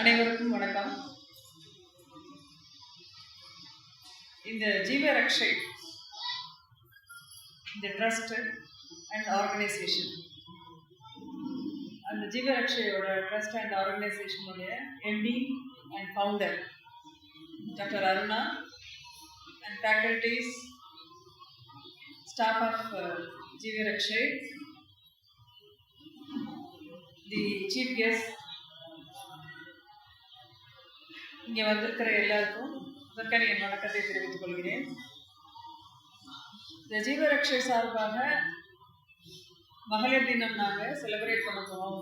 அனைவருக்கும் வணக்கம். இந்த ஜீவரக்ஷை இந்த ட்ரஸ்ட் அண்ட் ஆர்கனைசேஷன். அந்த ஜீவரக்ஷையோட trust and ஆர்கனைசேஷனுடைய MD and founder doctor Aruna and faculties staff of Jeevaraksha. The chief guest இங்கே வந்திருக்கிற எல்லாருக்கும் முதற்கன என் வணக்கத்தை தெரிவித்துக் கொள்கிறேன். இந்த ஜீவரக்ஷை சார்பாக மகளிர் தினம் நாங்கள் செலிப்ரேட் பண்ண போகிறோம்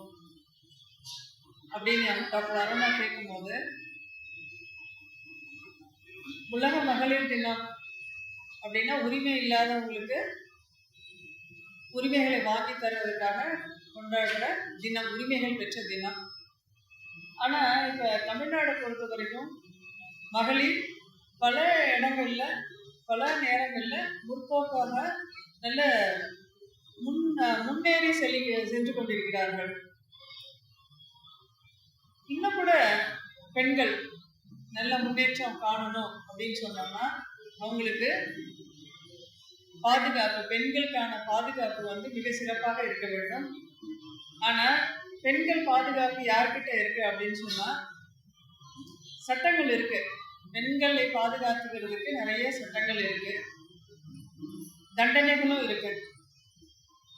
அப்படின்னு டாக்டர் அருணா கேட்கும்போது உலக மகளிர் தினம் அப்படின்னா உரிமை இல்லாதவங்களுக்கு உரிமைகளை வாங்கி தருவதற்காக கொண்டாடுற தினம் உரிமைகள் பெற்ற தினம். ஆனால் இப்போ தமிழ்நாடை பொறுத்த வரைக்கும் மகளிர் பல இடங்கள்ல பல நேரங்களில் முற்போக்காக நல்ல முன் முன்னேறி செல்லி சென்று கொண்டிருக்கிறார்கள். இன்னும் கூட பெண்கள் நல்ல முன்னேற்றம் காணணும் அப்படின்னு சொன்னோம்னா அவங்களுக்கு பாதுகாப்பு பெண்களுக்கான பாதுகாப்பு வந்து மிக சிறப்பாக இருக்க வேண்டும். ஆனால் பெண்கள் பாதுகாப்பு யார்கிட்ட இருக்கு அப்படின்னு சொன்னா சட்டங்கள் இருக்கு. பெண்களை பாதுகாத்துக்கிறதுக்கு நிறைய சட்டங்கள் இருக்கு. தண்டனைகளும் இருக்கு.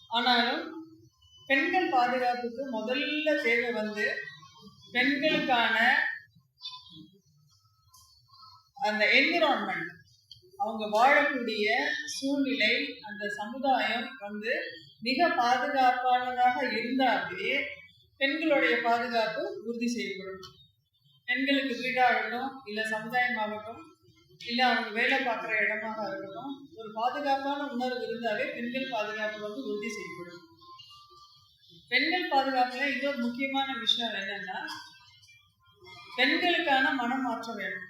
ஆனாலும் பெண்கள் பாதுகாப்புக்கு முதல்ல தேவை வந்து பெண்களுக்கான அந்த என்விரான்மெண்ட் அவங்க வாழக்கூடிய சூழ்நிலை அந்த சமுதாயம் வந்து மிக பாதுகாப்பானதாக இருந்தாலே பெண்களுடைய பாதுகாப்பு உறுதி செய்யப்படும். பெண்களுக்கு வீடாகட்டும் இல்லை சமுதாயமாகட்டும் இல்லை அவங்க வேலை பார்க்குற இடமாக இருக்கட்டும் ஒரு பாதுகாப்பான உணர்வு இருந்தாலே பெண்கள் பாதுகாப்பு வந்து உறுதி செய்யப்படும். பெண்கள் பாதுகாப்புல இன்னொரு முக்கியமான விஷயம் என்னன்னா பெண்களுக்கான மனம் மாற்றம் வேணும்.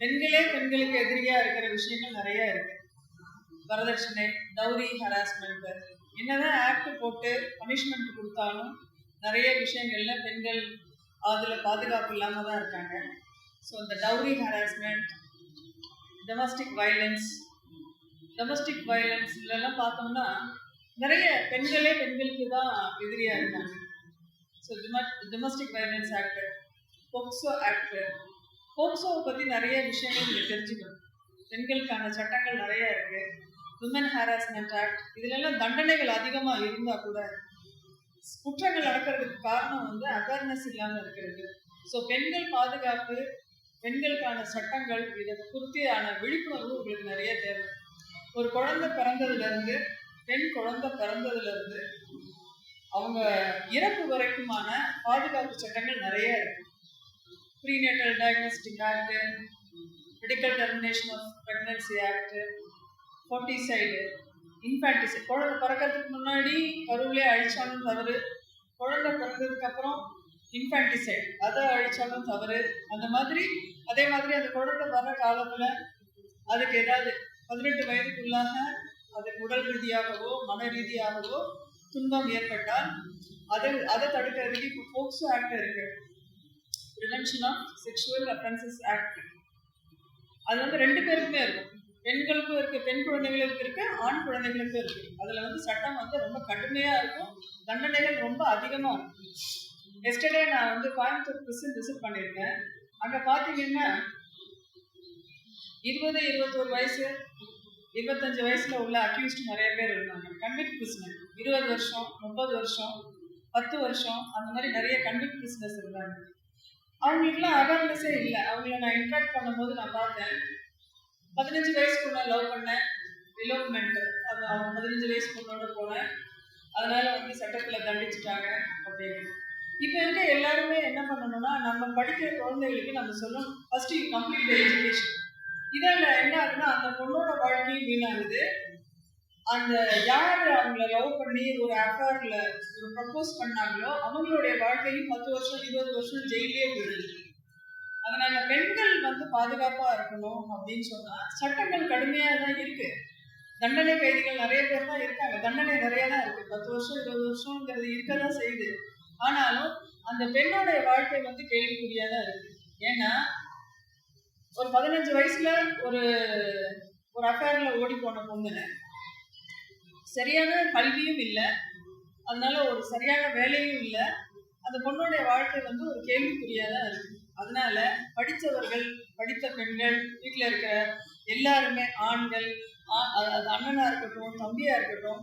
பெண்களே பெண்களுக்கு எதிரியா இருக்கிற விஷயங்கள் நிறைய இருக்கு. வரதட்சணை டவுரி ஹராஸ்மெண்ட் என்னதான் ஆக்ட் போட்டு பனிஷ்மெண்ட் கொடுத்தாலும் நிறைய விஷயங்கள்ல பெண்கள் அதில் பாதுகாப்பு இல்லாமல் தான் இருக்காங்க. ஸோ இந்த dowry harassment domestic violence domestic வயலன்ஸ்லாம் பார்த்தோம்னா நிறைய பெண்களே பெண்களுக்கு தான் எதிரியாக இருக்காங்க. So domestic violence act POCSO act போக்சோவை பற்றி நிறைய விஷயங்கள் நீங்கள் தெரிஞ்சுக்கணும். பெண்களுக்கான சட்டங்கள் நிறைய இருக்குது உமன் ஹாராஸ்மெண்ட் ஆக்ட் இதுலெல்லாம் தண்டனைகள் அதிகமாக இருந்தால் கூட குற்றங்கள் நடக்கிறதுக்கு காரணம் வந்து அவேர்னஸ் இல்லாமல் இருக்கிறது. ஸோ பெண்கள் பாதுகாப்பு பெண்களுக்கான சட்டங்கள் இதை குறித்தான விழிப்புணர்வு உங்களுக்கு நிறைய தேவை. ஒரு குழந்தை பிறந்ததுலேருந்து பெண் குழந்தை பிறந்ததுலேருந்து அவங்க இறப்பு வரைக்குமான பாதுகாப்பு சட்டங்கள் நிறைய இருக்கு. Prenatal diagnostic act medical termination of pregnancy act foeticide infanticide குழந்தை பிறக்கிறதுக்கு முன்னாடி கருவிலே அழிச்சாலும் தவறு. குழந்தை பிறந்ததுக்கு அப்புறம் இன்ஃபேன்டிசைட் அதை அழிச்சாலும் தவறு. அந்த மாதிரி அதே மாதிரி அந்த குழந்தை வர காலத்தில் அதுக்கு ஏதாவது பதினெட்டு வயதுக்குள்ளாக அதுக்கு உடல் ரீதியாகவோ மன ரீதியாகவோ துன்பம் ஏற்பட்டால் அதை அதை தடுக்கிறதுக்கு இப்போ போக்சோ ஆக்ட் இருக்கு. Prevention of sexual offences act அது வந்து ரெண்டு பேருக்குமே இருக்கும். பெண்களுக்கும் இருக்கு பெண் குழந்தைகளுக்கு இருக்கு ஆண் குழந்தைகளுக்கும் இருக்கு. அதுல வந்து சட்டம் வந்து ரொம்ப கடுமையா இருக்கும். தண்டனைகள் ரொம்ப அதிகமா இருக்கும். எஸ்டர்டே நான் வந்து கோயம்புத்தூர் பிரிசன் விசிட் பண்ணியிருக்கேன். அங்க பாத்தீங்கன்னா இருபது இருபத்தோரு வயசு இருபத்தஞ்சு வயசுல உள்ள அக்யூஸ்ட் நிறைய பேர் இருந்தாங்க. கன்விக்ட் பிரிசனர் இருபது வருஷம் முப்பது வருஷம் பத்து வருஷம் அந்த மாதிரி நிறைய கன்விக்ட் பிரிசனர்ஸ் இருந்தாங்க. அவங்களுக்குலாம் அவேர்னஸே இல்லை. அவங்கள நான் இன்ட்ராக்ட் பண்ணும்போது நான் பார்த்தேன். பதினஞ்சு வயசு பொண்ணை லவ் பண்ணேன். எலோப்மெண்ட் அது அவன் பதினஞ்சு வயசு பொண்ணோட போனேன். அதனால வந்து சட்டத்தில் தண்டிச்சிட்டாங்க அப்படின்னு. இப்போ இருக்க எல்லாருமே என்ன பண்ணணும்னா நம்ம படிக்கிற குழந்தைகளுக்கு நம்ம சொல்லணும். ஃபர்ஸ்ட் யூ கம்ப்ளீட் எஜுகேஷன் இதில் என்ன ஆகுதுன்னா அந்த பொண்ணோட வாழ்க்கையும் வீணாகுது. அந்த யார் அவங்கள லவ் பண்ணி ஒரு அஃபேரில் ஒரு ப்ரப்போஸ் பண்ணாங்களோ அவங்களுடைய வாழ்க்கையும் பத்து வருஷம் இருபது வருஷம் ஜெயிலே போயிடுது. அதனால பெண்கள் வந்து பாதுகாப்பா இருக்கணும் அப்படின்னு சொன்னா சட்டங்கள் கடுமையா தான் இருக்கு. தண்டனை கைதிகள் நிறைய பேர் தான் இருக்காங்க. தண்டனை நிறைய தான் இருக்கு. பத்து வருஷம் இருபது வருஷம்ங்கிறது இருக்க தான் செய்யுது. ஆனாலும் அந்த பெண்ணோடைய வாழ்க்கை வந்து கேள்விக்குறியா தான் இருக்கு. ஏன்னா ஒரு பதினஞ்சு வயசுல ஒரு ஒரு அஃபேர்ல ஓடி போன பொண்ணுங்க. சரியான கல்வியும் இல்லை. அதனால ஒரு சரியான வேலையும் இல்லை. அந்த பொண்ணுடைய வாழ்க்கை வந்து ஒரு கேள்விக்குறியா தான் இருக்கு. அதனால படித்தவர்கள் படித்த பெண்கள் வீட்டில் இருக்கிற எல்லாருமே ஆண்கள் ஆ- அது அது அண்ணனா இருக்கட்டும் தம்பியா இருக்கட்டும்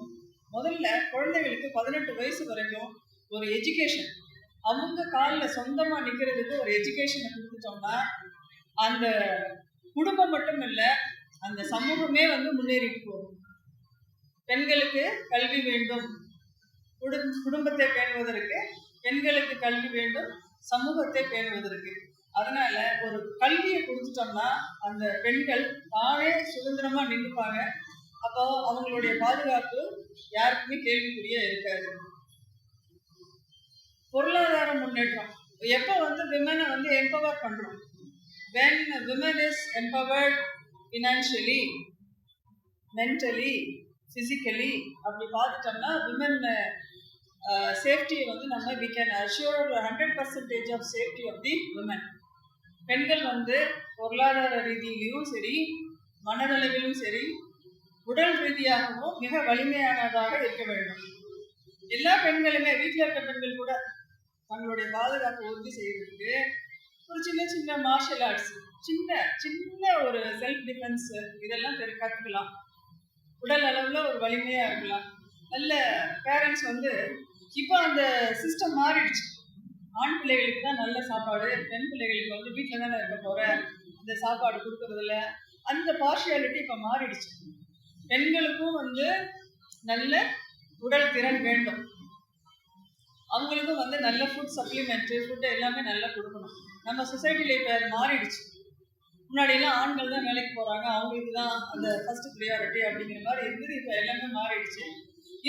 முதல்ல குழந்தைகளுக்கு பதினெட்டு வயசு வரைக்கும் ஒரு எஜுகேஷன் அவங்க காலில் சொந்தமா நிற்கிறதுக்கு ஒரு எஜுகேஷனை கொடுத்துட்டோம்னா அந்த குடும்பம் மட்டும் இல்லை அந்த சமூகமே வந்து முன்னேறிட்டு போகும். பெண்களுக்கு கல்வி வேண்டும். குடும் குடும்பத்தை பேணுவதற்கு பெண்களுக்கு கல்வி வேண்டும். சமூகத்தை பேணுவதற்கு. அதனால ஒரு கல்வியை கொடுத்துட்டோம்னா அந்த பெண்கள் தானே சுதந்திரமா நின்றுப்பாங்க. அப்போ அவங்களுடைய பாதுகாப்பு யாருக்குமே கேள்விக்குரிய இருக்காது. பொருளாதார முன்னேற்றம். எப்போ வந்து விமனை வந்து எம்பவர் பண்றோம்? When women is empowered financially mentally physically அப்படி பார்த்துட்டோம்னா விமன் Uh, சேஃப்டியை வந்து நம்ம we can assure hundred percentage of safety of the woman பெண்கள் வந்து பொருளாதார ரீதியிலையும் சரி மனதளவிலும் சரி உடல் ரீதியாகவும் மிக வலிமையானதாக இருக்க வேண்டும். எல்லா பெண்களுமே வீட்டில் இருக்க பெண்கள் கூட தங்களுடைய பாதுகாப்பை உறுதி செய்யறதுக்கு ஒரு சின்ன சின்ன மார்ஷல் ஆர்ட்ஸ் சின்ன சின்ன ஒரு செல்ஃப் டிஃபென்ஸ் இதெல்லாம் கற்றுக்கலாம் உடல் அளவில் ஒரு வலிமையாக இருக்கலாம். நல்ல பேரண்ட்ஸ் வந்து இப்போ அந்த சிஸ்டம் மாறிடுச்சு. ஆண் பிள்ளைகளுக்கு தான் நல்ல சாப்பாடு பெண் பிள்ளைகளுக்கு வந்து வீட்டில் தானே இருக்க போகிற அந்த சாப்பாடு கொடுக்கறதுல அந்த பார்ஷியாலிட்டி இப்போ மாறிடுச்சு. பெண்களுக்கும் வந்து நல்ல உடல் திறன் வேண்டும். அவங்களுக்கும் வந்து நல்ல ஃபுட் சப்ளிமெண்ட்டு ஃபுட்டு எல்லாமே நல்லா கொடுக்கணும். நம்ம சொசைட்டியில் இப்போ அது மாறிடுச்சு. முன்னாடியெல்லாம் ஆண்கள் தான் வேலைக்கு போகிறாங்க அவங்களுக்கு தான் அந்த ஃபஸ்ட்டு ப்ரியாரிட்டி அப்படிங்கிற மாதிரி இருந்தது இப்போ எல்லாமே மாறிடுச்சு.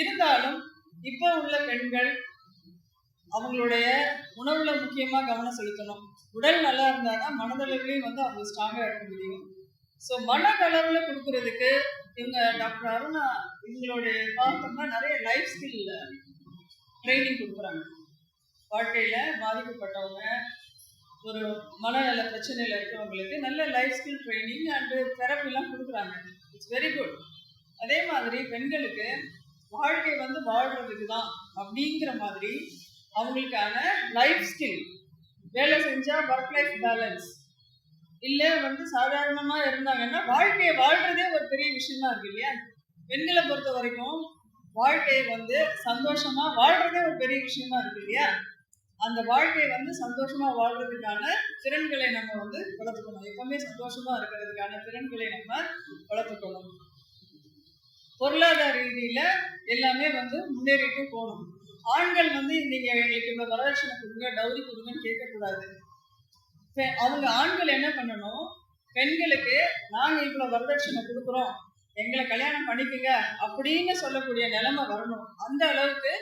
இருந்தாலும் இப்போ உள்ள பெண்கள் அவங்களுடைய உணவுல முக்கியமாக கவனம் செலுத்தணும். உடல் நல்லா இருந்தால் தான் மனதளவுலையும் வந்து அவங்க ஸ்ட்ராங்காக இருக்க முடியும். ஸோ மனதளவில் கொடுக்கறதுக்கு இவங்க டாக்டர் அருணா இவங்களுடைய பார்த்தோம்னா நிறைய லைஃப் ஸ்கில் ட்ரைனிங் கொடுக்குறாங்க. வாழ்க்கையில் பாதிக்கப்பட்டவங்க ஒரு மனநல பிரச்சனையில் இருக்கிறவங்களுக்கு நல்ல லைஃப் ஸ்கில் ட்ரைனிங் அண்டு தெரப்பிலாம் கொடுக்குறாங்க. இட்ஸ் வெரி குட் அதே மாதிரி பெண்களுக்கு வாழ்க்கை வந்து வாழ்றதுக்கு தான் அப்படிங்கிற மாதிரி அவங்களுக்கான லைஃப் ஸ்கில் வேலை செஞ்சால் ஒர்க் லைஃப் பேலன்ஸ் இல்லை வந்து சாதாரணமாக இருந்தாங்கன்னா வாழ்க்கையை வாழ்றதே ஒரு பெரிய விஷயமா இருக்கு இல்லையா? பெண்களை பொறுத்த வரைக்கும் வாழ்க்கையை வந்து சந்தோஷமா வாழ்றதே ஒரு பெரிய விஷயமா இருக்கு இல்லையா? அந்த வாழ்க்கையை வந்து சந்தோஷமா வாழ்றதுக்கான திறன்களை நம்ம வந்து வளர்த்துக்கணும். எப்பவுமே சந்தோஷமா இருக்கிறதுக்கான திறன்களை நம்ம வளர்த்துக்கணும். பொருளாதார ரீதியில் எல்லாமே வந்து முன்னேறிட்டு போகணும். ஆண்கள் வந்து நீங்கள் எங்களுக்கு இவ்வளோ வரதட்சணை கொடுங்க டவுரி கொடுங்கன்னு கேட்கக்கூடாது. அவங்க ஆண்கள் என்ன பண்ணணும்? பெண்களுக்கு நாங்கள் இவ்வளோ வரதட்சணை கொடுக்குறோம் எங்களை கல்யாணம் பண்ணிக்கங்க அப்படின்னு சொல்லக்கூடிய நிலைமை வரணும். அந்த அளவுக்கு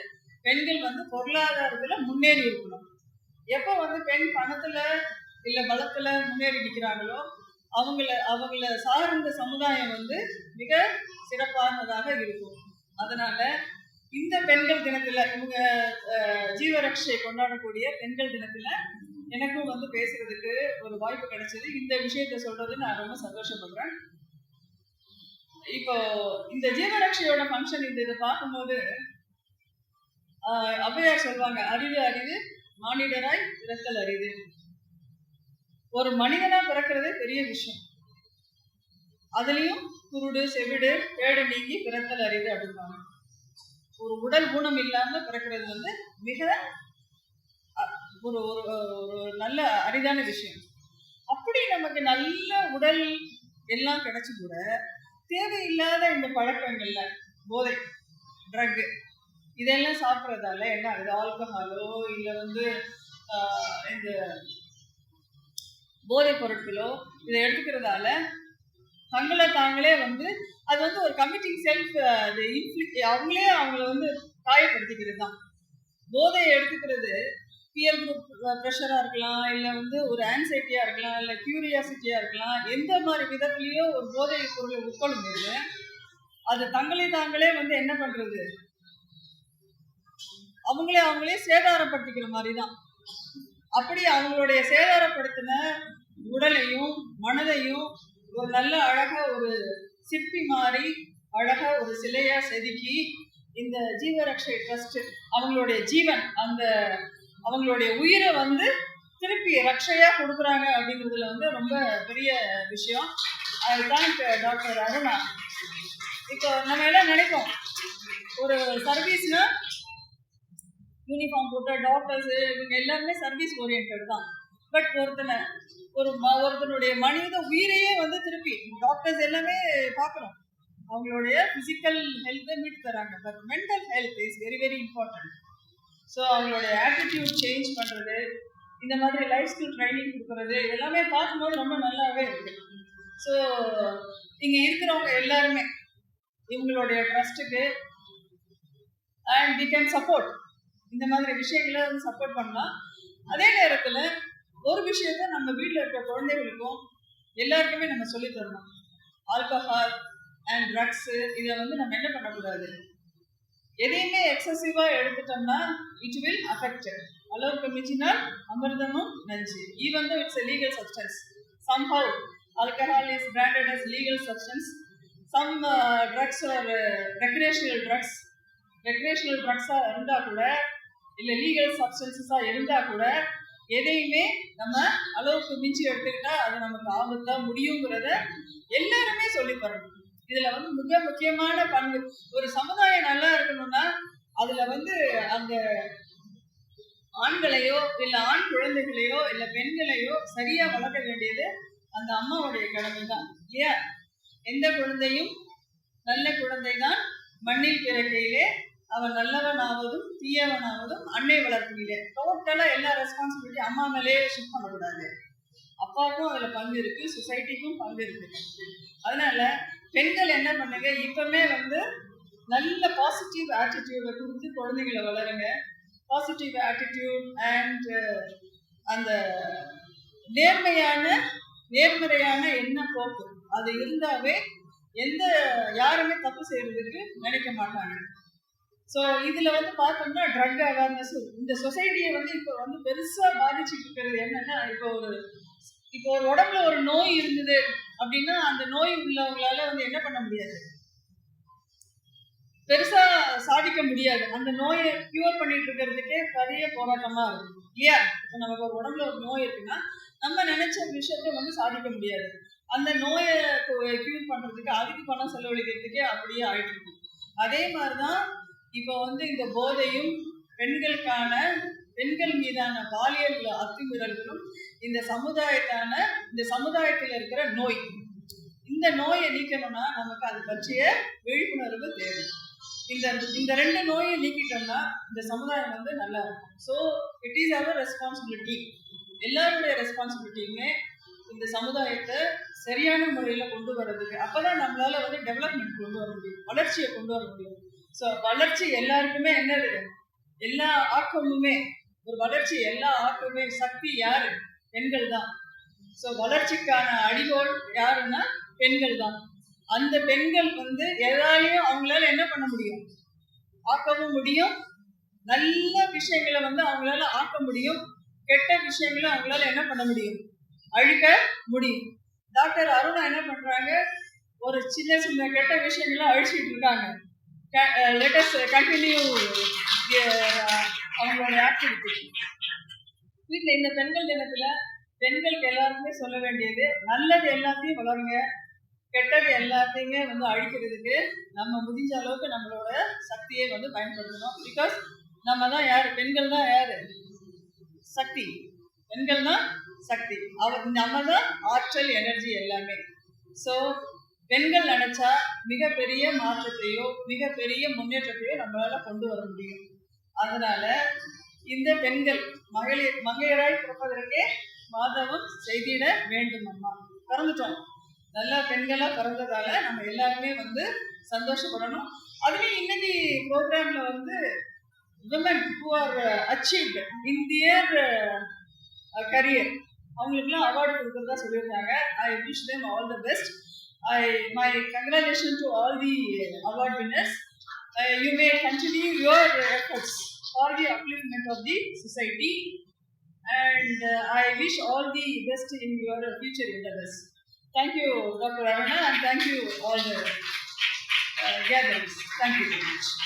பெண்கள் வந்து பொருளாதாரத்தில் முன்னேறி இருக்கணும். எப்போ வந்து பெண் பணத்தில் இல்லை பலத்தில் முன்னேறி நிற்கிறாங்களோ அவங்கள அவங்கள சார்ந்த சமுதாயம் வந்து மிக சிறப்பானதாக இருக்கும். அதனால இந்த பெண்கள் தினத்துல இவங்க அஹ், ஜீவரக்ஷை கொண்டாடக்கூடிய பெண்கள் தினத்துல எனக்கும் வந்து பேசுறதுக்கு ஒரு வாய்ப்பு கிடைச்சது. இந்த விஷயத்த சொல்றது நான் ரொம்ப சந்தோஷப்படுறேன். இப்போ இந்த ஜீவரக்ஷையோட ஃபங்க்ஷன் இந்த இதை பார்க்கும்போது ஆஹ், ஔவையார் சொல்லுவாங்க அறிவு அறிவு மானிடராய் இரத்தல் அறிவு ஒரு மனிதனா பிறக்கிறதே பெரிய விஷயம். அதுலயும் குருடு செவிடு கேடு நீங்கி பிறத்தல் அறிவு அப்படிப்பாங்க ஒரு உடல் ஊனம் இல்லாம பிறக்கிறது வந்து மிக ஒரு ஒரு நல்ல அரிதான விஷயம். அப்படி நமக்கு நல்ல உடல் எல்லாம் கிடைச்சி கூட தேவையில்லாத இந்த பழக்கங்கள்ல போதை ட்ரக்கு இதெல்லாம் சாப்பிட்றதால என்ன ஆகுது? ஆல்கஹாலோ இல்லை வந்து ஆஹ், இந்த போதைப் பொருட்களோ இதை எடுத்துக்கிறதால தங்களை தாங்களே வந்து அது வந்து ஒரு கமிட்டிங் செல்ஃப் அது இன்ஃபிளிக் அவங்களே அவங்கள வந்து காயப்படுத்திக்கிறது தான் போதையை எடுத்துக்கிறது பியர் குரூப் ப்ரெஷராக இருக்கலாம் இல்லை வந்து ஒரு ஆன்சைட்டியாக இருக்கலாம் இல்லை க்யூரியாசிட்டியாக இருக்கலாம் எந்த மாதிரி விதத்துலேயோ ஒரு போதை பொருளை உட்கொள்ளும்போது அது தங்களை தாங்களே வந்து என்ன பண்ணுறது அவங்களே அவங்களே சேதாரப்படுத்திக்கிற மாதிரி தான் அப்படி அவங்களுடைய சேதாரப்படுத்தின உடலையும் மனதையும் ஒரு நல்ல அழகா ஒரு சிற்பி மாதிரி அழகா ஒரு சிலையா செதுக்கி இந்த ஜீவரக்ஷை ட்ரஸ்ட் அவங்களுடைய ஜீவன் அந்த அவங்களுடைய உயிரை வந்து திருப்பி ரக்ஷையா கொடுக்குறாங்க அப்படிங்கிறதுல வந்து ரொம்ப பெரிய விஷயம். அதுதான் தேங்க் டாக்டர் அருணா. இப்போ நம்ம எல்லாம் நினைப்போம் ஒரு சர்வீஸ்னா யூனிஃபார்ம் போட்ட டாக்டர்ஸ் இவங்க எல்லாருமே சர்வீஸ் ஓரியன்ட் தான். பட் ஒருத்தனை ஒரு ம- ஒருத்தனுடைய மனித உயிரையே வந்து திருப்பி டாக்டர்ஸ் எல்லாமே பார்க்குறோம் அவங்களுடைய ஃபிசிக்கல் ஹெல்த்தை மீட் தராங்க. But mental health is very very important so அவங்களுடைய ஆட்டிடியூட் சேஞ்ச் பண்ணுறது இந்த மாதிரி லைஃப் ஸ்கில் ட்ரைனிங் கொடுக்குறது எல்லாமே பார்க்கும்போது ரொம்ப நல்லாவே இருக்கு. ஸோ இங்கே இருக்கிறவங்க எல்லாருமே இவங்களுடைய ட்ரஸ்ட்டுக்கு அண்ட் வி கேன் சப்போர்ட் இந்த மாதிரி விஷயங்களை வந்து சப்போர்ட் பண்ணலாம். அதே நேரத்தில் ஒரு விஷயத்த நம்ம வீட்டில் இருக்க குழந்தைகளுக்கும் எல்லாருக்குமே நம்ம சொல்லித் தரணும். ஆல்கஹால் அண்ட் ட்ரக்ஸு இதை வந்து நம்ம என்ன பண்ணக்கூடாது? எதையுமே எக்ஸசிவாக எடுத்துட்டோம்னா இட் வில் அஃபெக்ட் அளவுக்கு மிஞ்சினால் அமிர்தமும் நஞ்சு. Even though it's legal substance somehow alcohol is branded as legal substance some drugs drugs recreational drugs recreational ட்ரக்ஸாக இருந்தால் கூட இல்லை லீகல் சப்ஸ்டன்சஸாக இருந்தால் கூட எதையுமே நம்ம அளவுக்கு மிஞ்சி எடுத்துக்கிட்டா அது நமக்கு ஆபத்தா முடியுங்கிறத எல்லாருமே சொல்லி தரணும். இதுல வந்து மிக முக்கியமான பண்பு ஒரு சமுதாயம் நல்லா இருக்கணும்னா அதுல வந்து அந்த ஆண்களையோ இல்ல ஆண் குழந்தைகளையோ இல்ல பெண்களையோ சரியா வளர்க்க வேண்டியது அந்த அம்மாவுடைய கடமை தான். இல்லையா எந்த குழந்தையும் நல்ல குழந்தை தான் மண்ணில் பிறக்கையிலே அவன் நல்லவனாவதும் தீயவனாவதும் அன்னை வளர்ப்பிலே டோட்டலா எல்லா ரெஸ்பான்சிபிலிட்டி அம்மா மேலேயே ஷிஃப்ட் பண்ணக்கூடாது. அப்பாவுக்கும் அதுல பங்கு இருக்கு சொசைட்டிக்கும் பங்கு இருக்கு. அதனால பெண்கள் என்ன பண்ணுங்க இப்பவுமே வந்து நல்ல பாசிட்டிவ் ஆட்டிடியூடை கொடுத்து குழந்தைகளை வளருங்க. பாசிட்டிவ் ஆட்டிடியூட் அண்ட் அந்த நேர்மையான நேர்மறையான எண்ண போக்கு. அது இருந்தாவே எந்த யாருமே தப்பு செய்யறதுக்கு நினைக்க மாட்டாங்க. ஸோ இதுல வந்து பார்த்தோம்னா ட்ரக் அவேர்னஸ் இந்த சொசைட்டியை வந்து இப்போ வந்து பெருசா பாதிச்சுட்டு இருக்கிறது என்னன்னா இப்போ ஒரு இப்போ ஒரு உடம்புல ஒரு நோய் இருந்தது அப்படின்னா அந்த நோய் உள்ளவங்களால வந்து என்ன பண்ண முடியாது? பெருசா சாதிக்க முடியாது. அந்த நோயை கியூர் பண்ணிட்டு இருக்கிறதுக்கே பெரிய போராட்டமா இருக்கும். இல்லையா? இப்போ நமக்கு ஒரு உடம்புல ஒரு நோய் இருக்குன்னா நம்ம நினைச்ச விஷயத்த வந்து சாதிக்க முடியாது. அந்த நோயை கியூர் பண்றதுக்கு அதுக்கு பணம் செலவழிக்கிறதுக்கே அப்படியே ஆயிட்டு இருக்கும். அதே மாதிரிதான் இப்போ வந்து இந்த போதையும் பெண்களுக்கான பெண்கள் மீதான பாலியல் அத்துமீறல்களும் இந்த சமுதாயத்தான இந்த சமுதாயத்தில் இருக்கிற நோய். இந்த நோயை நீக்கணும்னா நமக்கு அது பற்றிய விழிப்புணர்வு தேவை. இந்த இந்த ரெண்டு நோயை நீக்கிட்டோம்னா இந்த சமுதாயம் வந்து நல்லா இருக்கும். So it is our responsibility எல்லாருடைய ரெஸ்பான்சிபிலிட்டியுமே இந்த சமுதாயத்தை சரியான முறையில் கொண்டு வர்றதுக்கு அப்பதான் நம்மளால் வந்து டெவலப்மெண்ட் கொண்டு வர முடியும் வளர்ச்சியை கொண்டு வர முடியும். ஸோ வளர்ச்சி எல்லாருக்குமே என்னது? எல்லா ஆக்கமுமே ஒரு வளர்ச்சி எல்லா ஆக்கமுமே சக்தி யாரு? பெண்கள் தான் ஸோ வளர்ச்சிக்கான அடிகோல் யாருன்னா பெண்கள் தான் அந்த பெண்கள் வந்து எதாலையும் அவங்களால என்ன பண்ண முடியும்? ஆக்கவும் முடியும். நல்ல விஷயங்களை வந்து அவங்களால ஆக்க முடியும். கெட்ட விஷயங்களை அவங்களால என்ன பண்ண முடியும்? அழிக்க முடியும். டாக்டர் அருணா என்ன பண்றாங்க? ஒரு சின்ன சின்ன கெட்ட விஷயங்களை அழிச்சிட்டு இருக்காங்க. லெட்டஸ் கண்டினியூ அவங்களோட ஆக்டிவிட்டி வீட்டில் இந்த பெண்கள் தினத்தில் பெண்களுக்கு எல்லாருக்குமே சொல்ல வேண்டியது நல்லது எல்லாத்தையும் வளருங்க கெட்டது எல்லாத்தையுமே வந்து அழிக்கிறதுக்கு நம்ம முடிஞ்ச அளவுக்கு நம்மளோட சக்தியை வந்து பயன்படுத்தணும். பிகாஸ் நம்ம தான் யார்? பெண்கள் தான் யார்? சக்தி. பெண்கள் தான் சக்தி. அவர் நம்ம தான் ஆற்றல் எனர்ஜி எல்லாமே. ஸோ பெண்கள் நினைச்சா மிகப்பெரிய மாற்றத்தையோ மிகப்பெரிய முன்னேற்றத்தையோ நம்மளால கொண்டு வர முடியும். அதனால இந்த பெண்கள் மகளிர் மகளிராய் பிறப்பதற்கே மாதவம் செய்திட வேண்டும் அம்மா. பிறந்துட்டோம். நல்லா பெண்களா பிறந்ததால நம்ம எல்லாருமே வந்து சந்தோஷப்படணும். அதுலேயும் இன்னைக்கு ப்ரோக்ராம்ல வந்து women who are achieved in their career அவங்களுக்குலாம் அவார்டு கொடுக்குறதா சொல்லியிருக்காங்க I wish them all the best I my congratulations to all the uh, award winners. Uh, you may continue your efforts for the upliftment of the society, and uh, I wish all the best in your future endeavors. Thank you, Dr. Arana, and thank you all the uh. Thank you very much.